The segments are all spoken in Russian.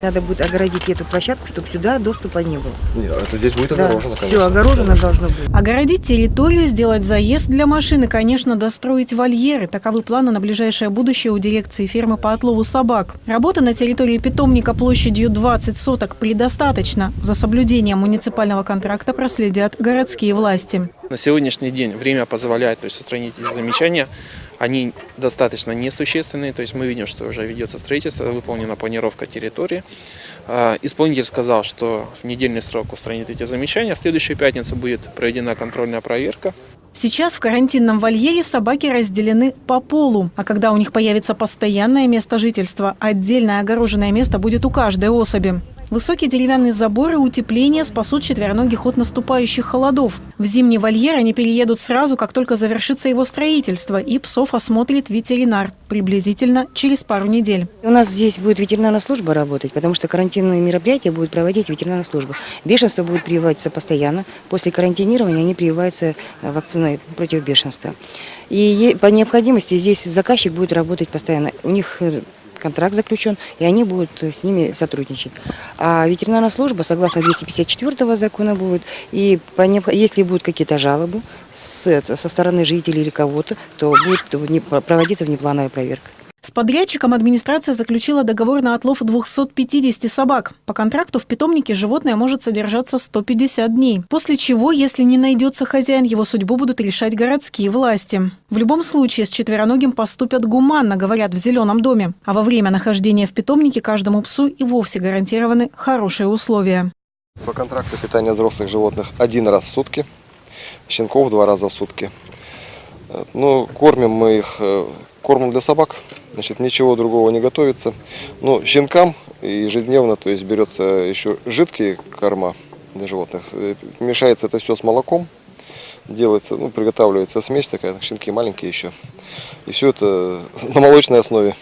Надо будет огородить эту площадку, чтобы сюда доступа не было. Нет, это здесь будет Да, огорожено, конечно. Все огорожено должно быть. Огородить территорию, сделать заезд для машин и, конечно, достроить вольеры. Таковы планы на ближайшее будущее у дирекции фермы по отлову собак. Работы на территории питомника площадью 20 соток предостаточно. За соблюдением муниципального контракта проследят городские власти. На сегодняшний день время позволяет то есть, устранить замечания. Они достаточно несущественные, то есть мы видим, что уже ведется строительство, выполнена планировка территории. А, Исполнитель сказал, что в недельный срок устранит эти замечания. В следующую пятницу будет проведена контрольная проверка. Сейчас в карантинном вольере собаки разделены по полу, а когда у них появится постоянное место жительства, отдельное огороженное место будет у каждой особи. Высокие деревянные заборы и утепления спасут четвероногих от наступающих холодов. В зимний вольер они переедут сразу, как только завершится его строительство, и псов осмотрит ветеринар приблизительно через пару недель. У нас здесь будет ветеринарная служба работать, потому что карантинные мероприятия будет проводить ветеринарная служба. Бешенство будет прививаться постоянно. После карантинирования они прививаются э, вакциной против бешенства. И по необходимости здесь заказчик будет работать постоянно. У них э, контракт заключен, и они будут э, с ними сотрудничать. А ветеринарная служба, согласно 254 закона, будет, и если будут какие-то жалобы со стороны жителей или кого-то, то будет проводиться внеплановая проверка. Подрядчиком администрация заключила договор на отлов 250 собак. По контракту в питомнике животное может содержаться 150 дней. После чего, если не найдется хозяин, его судьбу будут решать городские власти. В любом случае с четвероногим поступят гуманно, говорят в «Зеленом доме». А во время нахождения в питомнике каждому псу и вовсе гарантированы хорошие условия. По контракту питания взрослых животных один раз в сутки, щенков два раза в сутки. Э, Ну, кормим мы их кормом для собак, значит, ничего другого не готовится. Ну, щенкам ежедневно, то есть берется еще жидкие корма для животных, Э, мешается это все с молоком, делается, ну, приготавливается смесь такая, щенки маленькие еще. И все это на молочной основе.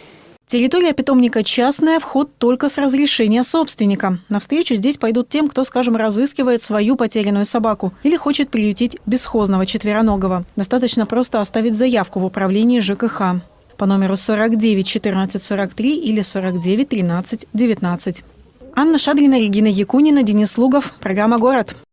Территория питомника частная, вход только с разрешения собственника. Навстречу здесь пойдут тем, кто, скажем, разыскивает свою потерянную собаку или хочет приютить бесхозного четвероногого. Достаточно просто оставить заявку в управлении ЖКХ по номеру 49 14 43 или 49 13 19. Анна Шадрина, Регина Якунина, Денис Лугов. Программа «Город».